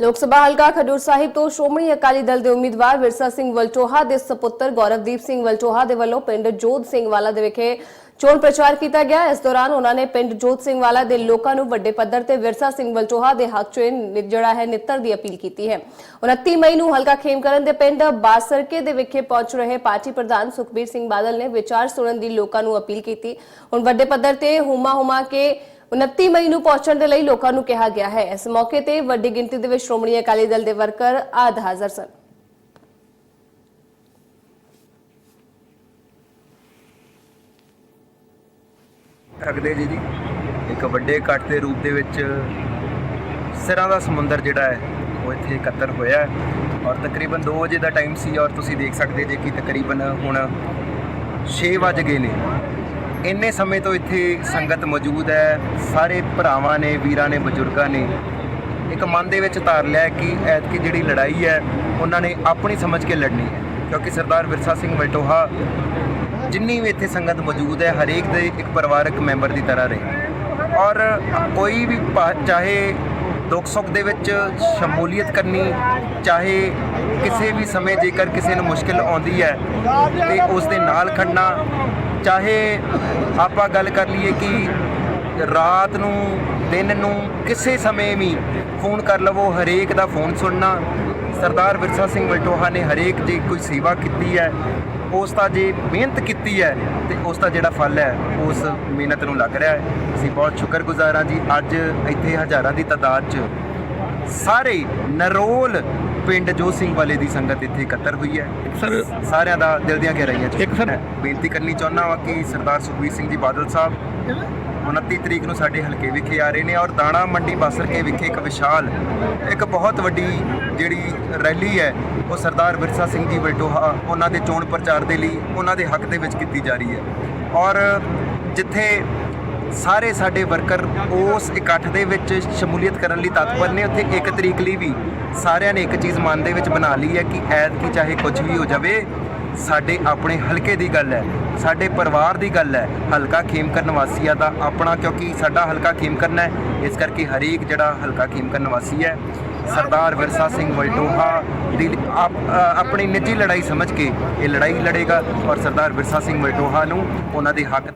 ਲੋਕ ਸਭਾ ਹਲਕਾ ਖਡੂਰ ਸਾਹਿਬ ਤੋਂ ਸ਼੍ਰੋਮਣੀ ਅਕਾਲੀ ਦਲ ਦੇ ਉਮੀਦਵਾਰ ਵਿਰਸਾ ਸਿੰਘ ਵਲਟੋਹਾ ਦੇ ਸੁਪੁੱਤਰ ਗੌਰਵਦੀਪ ਸਿੰਘ ਵਲਟੋਹਾ ਦੇ ਵੱਲੋਂ ਪਿੰਡ ਜੋਧ ਸਿੰਘ ਵਾਲਾ ਦੇ ਵਿਖੇ ਚੋਣ ਪ੍ਰਚਾਰ ਕੀਤਾ ਗਿਆ ਇਸ ਦੌਰਾਨ ਉਹਨਾਂ ਨੇ ਪਿੰਡ ਜੋਧ ਸਿੰਘ ਵਾਲਾ ਦੇ ਲੋਕਾਂ ਨੂੰ ਵੱਡੇ ਪੱਧਰ ਤੇ ਵਿਰਸਾ ਸਿੰਘ ਵਲਟੋਹਾ ਦੇ ਹੱਕ 'ਚ ਜਿਹੜਾ ਹੈ ਨਿੱਤਰ ਦੀ ਅਪੀਲ ਕੀਤੀ ਹੈ 29 ਮਈ ਨੂੰ ਹਲਕਾ ਖੇਮਕਰਨ ਦੇ ਪਿੰਡ ਬਾਸਰਕੇ ਦੇ ਵਿਖੇ ਪਹੁੰਚ ਰਹੇ ਪਾਰਟੀ ਪ੍ਰਧਾਨ ਸੁਖਬੀਰ ਸਿੰਘ ਬਾਦਲ ਨੇ ਵਿਚਾਰ ਸੁਣਨ ਦੀ ਲੋਕਾਂ ਨੂੰ ਅਪੀਲ ਕੀਤੀ ਹੁਣ ਵੱਡੇ ਪੱਧਰ ਤੇ ਹੁਮਾ ਹੁਮਾ ਕੇ 29 ਮਈ ਨੂੰ ਪਹੁੰਚਣ ਦੇ ਲਈ ਲੋਕਾਂ ਨੂੰ ਕਿਹਾ ਗਿਆ ਹੈ। ਇਸ ਮੌਕੇ ਤੇ ਵੱਡੀ ਗਿਣਤੀ ਦੇ ਵਿੱਚ ਸ਼੍ਰੋਮਣੀ ਅਕਾਲੀ ਦਲ ਦੇ ਵਰਕਰ ਆਦ ਹਾਜ਼ਰ ਸਨ। ਸਕਦੇ ਜੀ ਜੀ ਇੱਕ ਵੱਡੇ ਇਕੱਠ ਦੇ ਰੂਪ ਦੇ ਵਿੱਚ ਸਿਰਾਂ ਦਾ ਸਮੁੰਦਰ ਜਿਹੜਾ ਹੈ, ਉਹ ਇੱਥੇ ਇਕੱਤਰ ਹੋਇਆ ਹੈ। ਔਰ ਤਕਰੀਬਨ 2 ਵਜੇ ਦਾ ਟਾਈਮ ਸੀ ਔਰ ਤੁਸੀਂ ਦੇਖ ਸਕਦੇ ਜੇ ਕਿ ਤਕਰੀਬਨ ਹੁਣ 6 ਵਜ ਗਏ ਨੇ। ਇੰਨੇ ਸਮੇਂ ਤੋਂ ਇੱਥੇ ਸੰਗਤ ਮੌਜੂਦ ਹੈ। ਸਾਰੇ ਭਰਾਵਾਂ ਨੇ, ਵੀਰਾਂ ਨੇ, ਬਜ਼ੁਰਗਾਂ ਨੇ ਇੱਕ ਮਨ ਦੇ ਵਿੱਚ ਧਾਰ ਲਿਆ ਕਿ ਐਤਕੀ ਜਿਹੜੀ ਲੜਾਈ ਹੈ, ਉਹਨਾਂ ਨੇ ਆਪਣੀ ਸਮਝ ਕੇ ਲੜਨੀ ਹੈ। ਕਿਉਂਕਿ ਸਰਦਾਰ ਵਿਰਸਾ ਸਿੰਘ ਵਲਟੋਹਾ ਜਿੰਨੀ ਵੀ ਇੱਥੇ ਸੰਗਤ ਮੌਜੂਦ ਹੈ, ਹਰੇਕ ਦੇ ਇੱਕ ਪਰਿਵਾਰਕ ਮੈਂਬਰ ਦੀ ਤਰ੍ਹਾਂ ਰਹੇ। ਔਰ ਕੋਈ ਵੀ ਭਾ- ਚਾਹੇ ਦੁੱਖ ਸੁੱਖ ਦੇ ਵਿੱਚ ਸ਼ਮੂਲੀਅਤ ਕਰਨੀ ਚਾਹੇ ਕਿਸੇ ਵੀ ਸਮੇਂ ਜੇਕਰ ਕਿਸੇ ਨੂੰ ਮੁਸ਼ਕਿਲ ਆਉਂਦੀ ਹੈ ਤੇ ਉਸ ਦੇ ਨਾਲ ਖੜਨਾ, ਚਾਹੇ ਆਪਾਂ ਗੱਲ ਕਰ ਲਈਏ ਕਿ ਰਾਤ ਨੂੰ, ਦਿਨ ਨੂੰ, ਕਿਸੇ ਸਮੇਂ ਵੀ ਫੋਨ ਕਰ ਲਵੋ, ਹਰੇਕ ਦਾ ਫੋਨ ਸੁਣਨਾ। ਸਰਦਾਰ ਵਿਰਸਾ ਸਿੰਘ ਵਲਟੋਹਾ ਨੇ ਹਰੇਕ ਦੀ ਕੋਈ ਸੇਵਾ ਕੀਤੀ ਹੈ। ਉਸ ਦਾ ਜੇ ਮਿਹਨਤ ਕੀਤੀ ਹੈ ਤੇ ਉਸ ਦਾ ਜਿਹੜਾ ਫਲ ਹੈ ਉਸ ਮਿਹਨਤ ਨੂੰ ਲੱਗ ਰਿਹਾ ਹੈ। ਅਸੀਂ ਬਹੁਤ ਸ਼ੁਕਰਗੁਜ਼ਾਰ ਹਾਂ ਜੀ ਅੱਜ ਇੱਥੇ ਹਜ਼ਾਰਾਂ ਦੀ ਤਾਦਾਦ 'ਚ ਸਾਰੇ ਨਰੋਲ ਪਿੰਡ ਜੋ ਸਿੰਘ ਵਾਲੇ ਦੀ ਸੰਗਤ ਇੱਥੇ ਇਕੱਤਰ ਹੋਈ ਹੈ। ਸਰ ਸਾਰਿਆਂ ਦਾ ਦਿਲ ਦੀਆਂ ਗਹਿਰਾਈਆਂ 'ਚ ਇੱਕ ਸਰ- ਬੇਨਤੀ ਕਰਨੀ ਚਾਹੁੰਦਾ ਹਾਂ ਕਿ ਸਰਦਾਰ ਸੁਖਬੀਰ ਸਿੰਘ ਜੀ ਬਾਦਲ ਸਾਹਿਬ 29 ਤਰੀਕ ਨੂੰ ਸਾਡੇ ਹਲਕੇ ਵਿਖੇ ਆ ਰਹੇ ਨੇ ਔਰ ਦਾਣਾ ਮੰਡੀ ਬਾਸਰਕੇ ਵਿਖੇ ਇੱਕ ਵਿਸ਼ਾਲ, ਇੱਕ ਬਹੁਤ ਵੱਡੀ ਜਿਹੜੀ ਰੈਲੀ ਹੈ, ਉਹ ਸਰਦਾਰ ਵਿਰਸਾ ਸਿੰਘ ਜੀ ਵਲਟੋਹਾ ਉਹਨਾਂ ਦੇ ਚੋਣ ਪ੍ਰਚਾਰ ਦੇ ਲਈ ਉਹਨਾਂ ਦੇ ਹੱਕ ਦੇ ਵਿੱਚ ਕੀਤੀ ਜਾ ਰਹੀ ਹੈ। ਔਰ ਜਿੱਥੇ ਸਾਰੇ ਸਾਡੇ ਵਰਕਰ ਉਸ ਇਕੱਠ ਦੇ ਵਿੱਚ ਸ਼ਮੂਲੀਅਤ ਕਰਨ ਲਈ ਤਤਪਰ ਨੇ, ਉੱਥੇ ਇੱਕ ਤਰੀਕ ਲਈ ਵੀ ਸਾਰਿਆਂ ਨੇ ਇੱਕ ਚੀਜ਼ ਮਨ ਦੇ ਵਿੱਚ ਬਣਾ ਲਈ ਹੈ ਕਿ ਐਤਕੀ ਚਾਹੇ ਕੁਝ ਵੀ ਹੋ ਜਾਵੇ ਸਾਡੇ ਆਪਣੇ ਹਲਕੇ ਦੀ ਗੱਲ ਹੈ, ਸਾਡੇ ਪਰਿਵਾਰ ਦੀ ਗੱਲ ਹੈ, ਹਲਕਾ ਖੇਮਕਰਨ ਵਾਸੀਆਂ ਦਾ ਆਪਣਾ ਕਿਉਂਕਿ ਸਾਡਾ ਹਲਕਾ ਖੇਮਕਰਨ ਹੈ, ਇਸ ਕਰਕੇ ਹਰੇਕ ਜਿਹੜਾ ਹਲਕਾ ਖੇਮਕਰਨ ਨਿਵਾਸੀ ਹੈ, ਸਰਦਾਰ ਵਿਰਸਾ ਸਿੰਘ ਵਲਟੋਹਾ ਦੀ ਆਪਣੀ ਨਿੱਜੀ ਲੜਾਈ ਸਮਝ ਕੇ ਇਹ ਲੜਾਈ ਲੜੇਗਾ ਔਰ ਸਰਦਾਰ ਵਿਰਸਾ ਸਿੰਘ ਵਲਟੋਹਾ ਨੂੰ ਉਹਨਾਂ ਦੇ ਹੱਕ